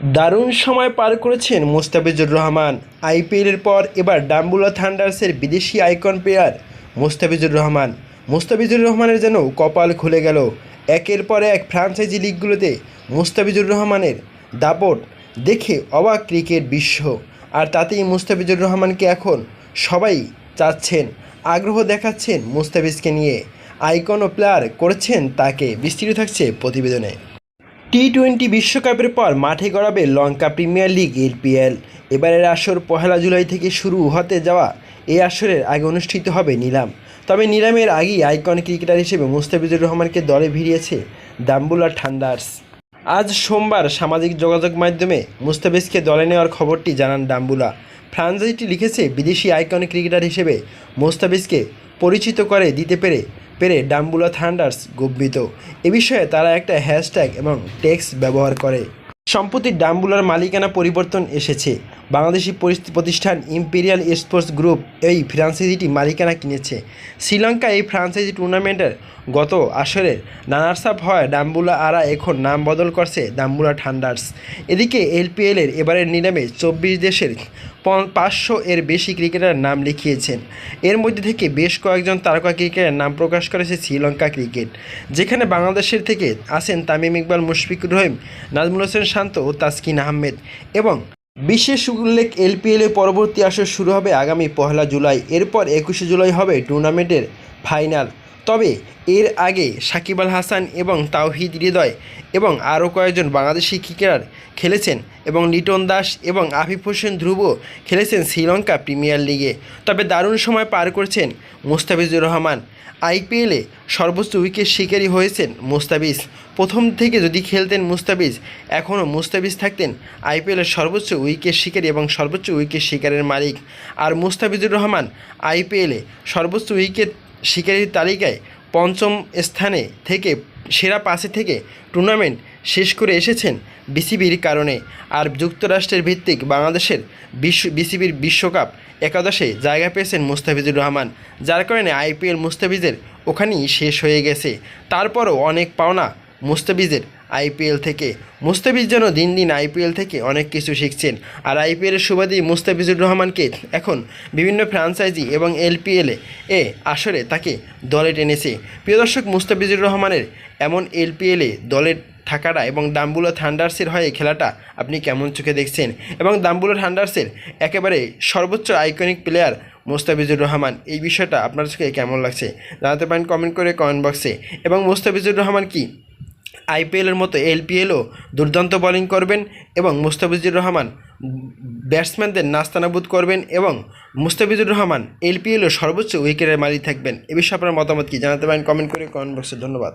দারুণ সময় পার করেছেন মোস্তাফিজুর রহমান। আইপিএলের পর এবার ডাম্বুলা থান্ডার্সের বিদেশি আইকন প্লেয়ার মোস্তাফিজুর রহমান। মোস্তাফিজুর রহমানের যেন কপাল খুলে গেল। একের পর এক ফ্রাঞ্চাইজি লিগগুলোতে মোস্তাফিজুর রহমানের দাপট দেখে অবাক ক্রিকেট বিশ্ব। আর তাতেই মুস্তাফিজুর রহমানকে এখন সবাই চাচ্ছেন, আগ্রহ দেখাচ্ছেন মুস্তাফিজকে নিয়ে। আইকন ও প্লেয়ার করেছেন তাকে, বিস্তৃত থাকছে প্রতিবেদনে। টি টোয়েন্টি বিশ্বকাপের পর মাঠে গড়াবে লঙ্কা প্রিমিয়ার লিগ এলপিএল এবারের আসর পহেলা জুলাই থেকে শুরু হতে যাওয়া এই আসরের আগে অনুষ্ঠিত হবে নিলাম। তবে নিলামের আগেই আইকন ক্রিকেটার হিসেবে মুস্তাফিজুর রহমানকে দলে ভিড়িয়েছে দাম্বুলা ঠান্ডার্স। আজ সোমবার সামাজিক যোগাযোগ মাধ্যমে মুস্তাফিজকে দলে নেওয়ার খবরটি জানান ডাম্বুলা ফ্রাঞ্চাইজিটি লিখেছে, বিদেশি আইকন ক্রিকেটার হিসেবে মুস্তাফিজকে পরিচিত করে দিতে পেরে পেরে ডাম্বুলা থান্ডার্স গর্বিত এ বিষয়ে তারা একটা হ্যাশট্যাগ এবং টেক্সট ব্যবহার করে। সম্প্রতি ডাম্বুলার মালিকানা পরিবর্তন এসেছে। বাংলাদেশি প্রতিষ্ঠান ইম্পেরিয়াল স্পোর্টস গ্রুপ এই ফ্রাঞ্চাইজিটি মালিকানা কিনেছে। শ্রীলঙ্কা এই ফ্রাঞ্চাইজি টুর্নামেন্টের গত আসরের রানার্স আপ হয় ডাম্বুলা আরা এখন নাম বদল করছে ডাম্বুলা থান্ডার্স। এদিকে এলপিএলের এবারের নিলামে চব্বিশ দেশের পাঁচশো এর বেশি ক্রিকেটার নাম লিখিয়েছেন। এর মধ্যে থেকে বেশ কয়েকজন তারকা ক্রিকেটার নাম প্রকাশ করেছে শ্রীলঙ্কা ক্রিকেট। যেখানে বাংলাদেশের থেকে আছেন তামিম ইকবাল, মুশফিকুর রহিম, নাজমুল হোসেন শান্ত ও তাসকিন আহমেদ এবং বিশেষ উল্লেখ এলপিএল পরবর্তী আসর শুরু হবে আগামী পহেলা জুলাই। এরপর একুশে জুলাই হবে টুর্নামেন্টের ফাইনাল। তবে এর আগে সাকিব আল হাসান এবং তাওহিদ হৃদয় এবং আরও কয়েকজন বাংলাদেশি ক্রিকেটার খেলেছেন এবং লিটন দাস এবং আফিফ হোসেন ধ্রুব খেলেছেন শ্রীলঙ্কা প্রিমিয়ার লিগে। তবে দারুণ সময় পার করছেন মুস্তাফিজুর রহমান। আইপিএলে সর্বোচ্চ উইকেট শিকারী হয়েছেন মুস্তাফিজ। প্রথম থেকে যদি খেলতেন মুস্তাফিজ, এখনও মুস্তাফিজ থাকতেন আইপিএলের সর্বোচ্চ উইকেট শিকারী এবং সর্বোচ্চ উইকেট শিকারের মালিক। আর মুস্তাফিজুর রহমান আইপিএলে সর্বোচ্চ উইকেট শিকারীর তালিকায় পঞ্চম স্থানে থেকে, সেরা পাশে থেকে টুর্নামেন্ট শেষ করে এসেছেন বিসিবির কারণে। আর যুক্তরাষ্ট্রের ভিত্তিক বাংলাদেশের বিশ্ব, বিসিবির বিশ্বকাপ একাদশে জায়গা পেয়েছেন মুস্তাফিজুর রহমান, যার কারণে আইপিএল মুস্তাফিজের ওখানেই শেষ হয়ে গেছে। তারপরও অনেক পাওনা মুস্তাফিজের আইপিএল থেকে। মুস্তাফিজ যেন দিন দিন আইপিএল থেকে অনেক কিছু শিখছেন। আর আইপিএলের সুবাদেই মুস্তাফিজুর রহমানকে এখন বিভিন্ন ফ্রাঞ্চাইজি এবং এলপিএলে এ আসরে তাকে দলে টেনেছে। প্রিয় দর্শক, মুস্তাফিজুর রহমানের এমন এলপিএলে দলের থাকাটা এবং দাম্বুলা থান্ডার্সের হয়ে খেলাটা আপনি কেমন চোখে দেখছেন? এবং দাম্বুলা থান্ডার্সের একেবারে সর্বোচ্চ আইকনিক প্লেয়ার মোস্তাফিজুর রহমান, এই বিষয়টা আপনার চোখে কেমন লাগছে? জানাতে পারেন কমেন্ট করে কমেন্ট বক্সে। এবং মোস্তাফিজুর রহমান কি আইপিএলের মতো এলপিএলও দুর্দান্ত বোলিং করবেন এবং মুস্তাফিজুর রহমান ব্যাটসম্যানদের নাস্তানাবুদ করবেন এবং মুস্তাফিজুর রহমান এলপিএলও সর্বোচ্চ উইকেটের মালিক থাকবেন। এ বিষয়ে আপনার মতামত কি জানাতে পারেন? কমেন্ট করে কমেন্ট বক্সে ধন্যবাদ।